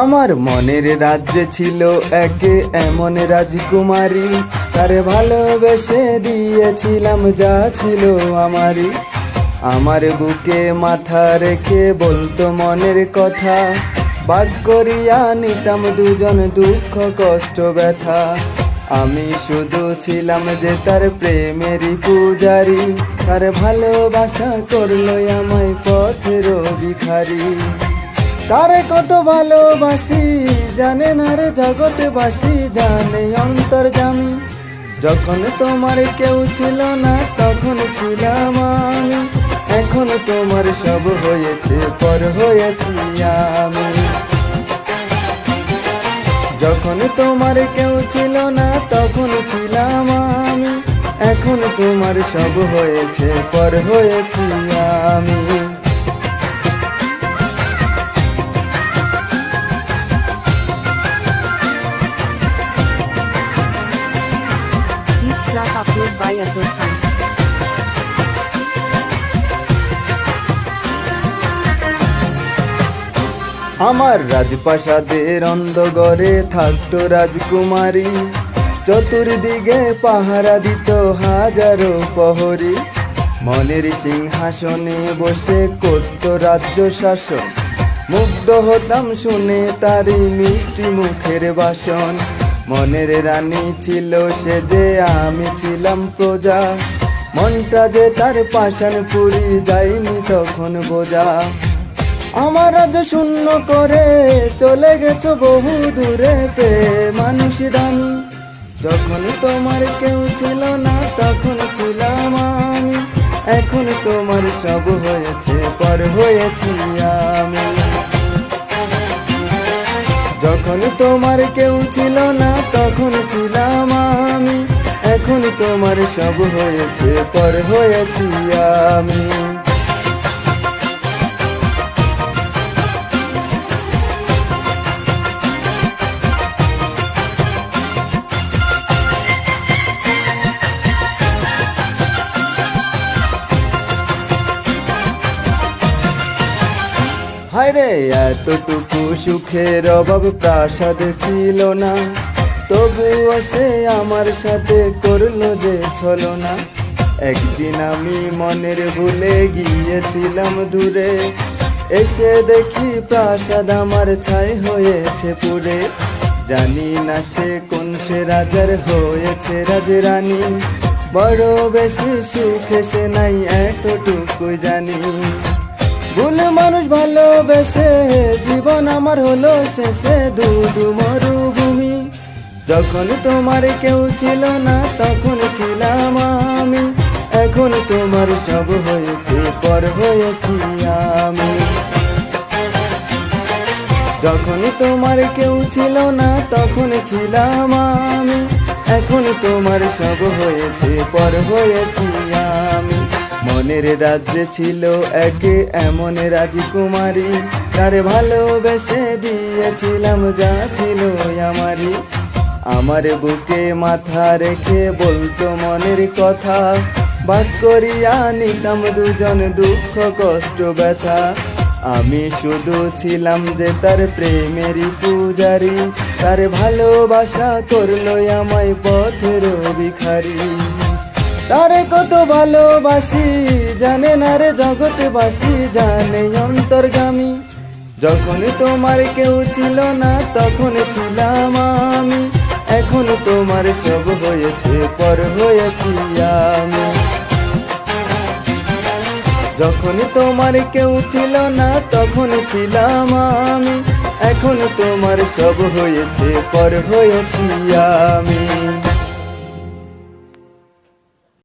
আমার মনের রাজ্যে ছিল একে এমন রাজকুমারী, তারে ভালোবেসে দিয়েছিলাম যা ছিল আমারই। আমার বুকে মাথা রেখে বলতো মনের কথা, বাদ করিয়া নিতাম দুজন দুঃখ, কষ্ট, ব্যথা। আমি শুধু ছিলাম যে তার প্রেমেরই পূজারি, তার ভালোবাসা করল আমায় পথের ভিখারি তারে কত ভালোবাসি, জানে না রে জগতে বাসি জানে। অন্তর্জামী যখন তোমার কেউ ছিল না, তখন ছিলাম আমি। এখন তোমার সব হয়েছে, পর হয়েছি আমি। যখন তোমার কেউ ছিল না, তখন ছিলাম আমি। এখন তোমার সব হয়েছে, পর হয়েছি আমি। আমার রাজপ্রাসাদের অন্ধগরে থাকতো রাজকুমারী। চতুর্দিকে পাহারা দিত হাজারো প্রহরী। মনের সিংহাসনে বসে করত রাজ্য শাসন। মুগ্ধ হতাম শুনে তারই মিষ্টি মুখের বাসন। মনের রানী ছিল সে যে আমি ছিলাম প্রজা। মনটা যে তার পাষাণ পুরি যায়নি তখন বোঝা। আমার আজ শূন্য করে চলে গেছো বহু দূরে পে মানুষ দামি যখন তোমার কেউ ছিল না, তখন ছিলাম আমি। এখন তোমার সব হয়েছে, পর হয়েছি আমি। যখন তোমার কেউ ছিল না, তখন ছিলাম আমি। এখন তোমার সব হয়েছে, পর হয়েছি আমি। হায়রে এতটুকু সুখের অভাব প্রাসাদ ছিল না। তবুও সে আমার সাথে করল যে ছলনা। একদিন আমি মনের ভুলে গিয়েছিলাম দূরে। এসে দেখি প্রাসাদ আমার ছাই হয়েছে পুরে। জানি না সে কোন সে রাজার হয়েছে রাজরানী বড় বেশি সুখে সে নাই এতটুকু জানি। ভুল মানুষ ভালোবেসে জীবন আমার হলো শেষে দুদু মরুভূমি। যখন তোমার কেউ ছিল না, তখন ছিলাম আমি। এখন তোমার সব হয়েছে, পর হয়েছি আমি। যখন তোমার কেউ ছিল না, তখন ছিলাম আমি। এখন তোমার সব হয়েছে, পর হয়েছি আমি। মনের রাজ্যে ছিল একে এমন রাজকুমারী, তার ভালোবেসে দিয়েছিলাম যা ছিল আমারই। আমার বুকে মাথা রেখে বলতো মনের কথা, বাদ করিয়া নিতাম দুজন দুঃখ, কষ্ট, ব্যথা। আমি শুধু ছিলাম যে তার প্রেমেরই পূজারি, তার ভালোবাসা করল আমায় পথের ভিখারি তারে কত ভালোবাসি, জানে না রে জগৎবাসী, জানে অন্তর্গামী। যখন তোমার কেউ ছিল না, তখন ছিলাম আমি। এখন তোমার সব হয়েছে, পর হয়েছি আমি। যখন তোমার কেউ ছিল না, তখন ছিলাম আমি। এখন তোমার সব হয়েছে, পর হয়েছি আমি।